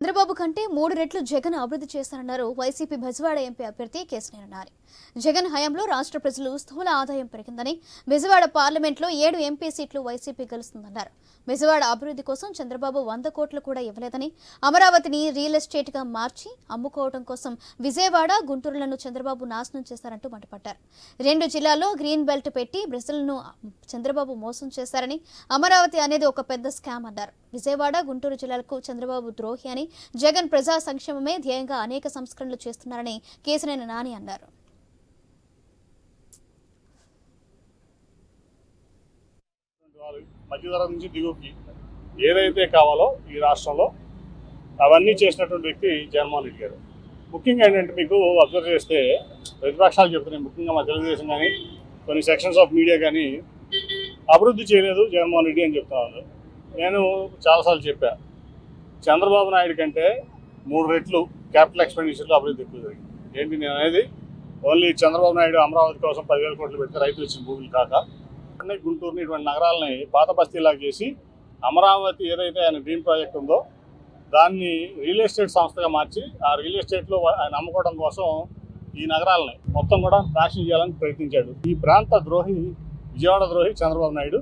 చంద్రబాబు కంటే మూడు రెట్లు జగన్ అభివృద్ధి చేశారన్నారు వైసీపీ బెజవాడ ఎంపీ అభ్యర్థి కేశినేని నాని. జగన్ హయాంలో రాష్ట్ర ప్రజలు స్థూల ఆదాయం పెరిగిందని బెజవాడ పార్లమెంట్లో ఏడు ఎంపీ సీట్లు వైసీపీ గెలుస్తుందన్నారు. బెజవాడ అభివృద్ధి కోసం చంద్రబాబు వంద కోట్లు కూడా ఇవ్వలేదని అమరావతిని రియల్ ఎస్టేట్గా మార్చి అమ్ముకోవడం కోసం విజయవాడ గుంటూరులను చంద్రబాబు నాశనం చేశారంటూ మండిపడ్డారు. రెండు జిల్లాల్లో గ్రీన్ బెల్ట్ పెట్టి బ్రెజిల్ను చంద్రబాబు మోసం చేశారని అమరావతి అనేది ఒక పెద్ద స్కామ్ అన్నారు. విజయవాడ గుంటూరు జిల్లాలకు చంద్రబాబు ద్రోహి అని జగన్ ప్రజా సంక్షేమమే ధ్యేయంగా అనేక సంస్కరణలు చేస్తున్నారని కేశినేని నాని అన్నారు. వాళ్ళు మధ్యతరం నుంచి దిగువకి ఏదైతే కావాలో ఈ రాష్ట్రంలో అవన్నీ చేసినటువంటి వ్యక్తి జగన్మోహన్ రెడ్డి గారు. ముఖ్యంగా ఏంటంటే మీకు అబ్జర్వ్ చేస్తే ప్రతిపక్షాలు చెప్తున్నాయి. ముఖ్యంగా మా తెలుగుదేశం కానీ కొన్ని సెక్షన్స్ ఆఫ్ మీడియా కానీ అభివృద్ధి చేయలేదు జగన్మోహన్ రెడ్డి అని చెప్తున్నారు నేను చాలాసార్లు చెప్పా చంద్రబాబు నాయుడు కంటే మూడు రెట్లు క్యాపిటల్ ఎక్స్పెండిచర్లో అభివృద్ధి ఎక్కువ జరిగింది. ఏంటి నేను అనేది ఓన్లీ చంద్రబాబు నాయుడు అమరావతి కోసం పదివేల కోట్లు పెడితే రైతులు ఇచ్చిన భూములు కాక గుంటూరుని ఇటువంటి నగరాలని పాత బస్తీలా చేసి అమరావతి ఏదైతే ఆయన డ్రీమ్ ప్రాజెక్ట్ ఉందో దాన్ని రియల్ ఎస్టేట్ సంస్థగా మార్చి ఆ రియల్ ఎస్టేట్లో ఆయన అమ్ముకోవడం కోసం ఈ నగరాలని మొత్తం కూడా నాశనం చేయాలని ప్రయత్నించాడు. ఈ ప్రాంత ద్రోహి విజయవాడ ద్రోహి చంద్రబాబు నాయుడు.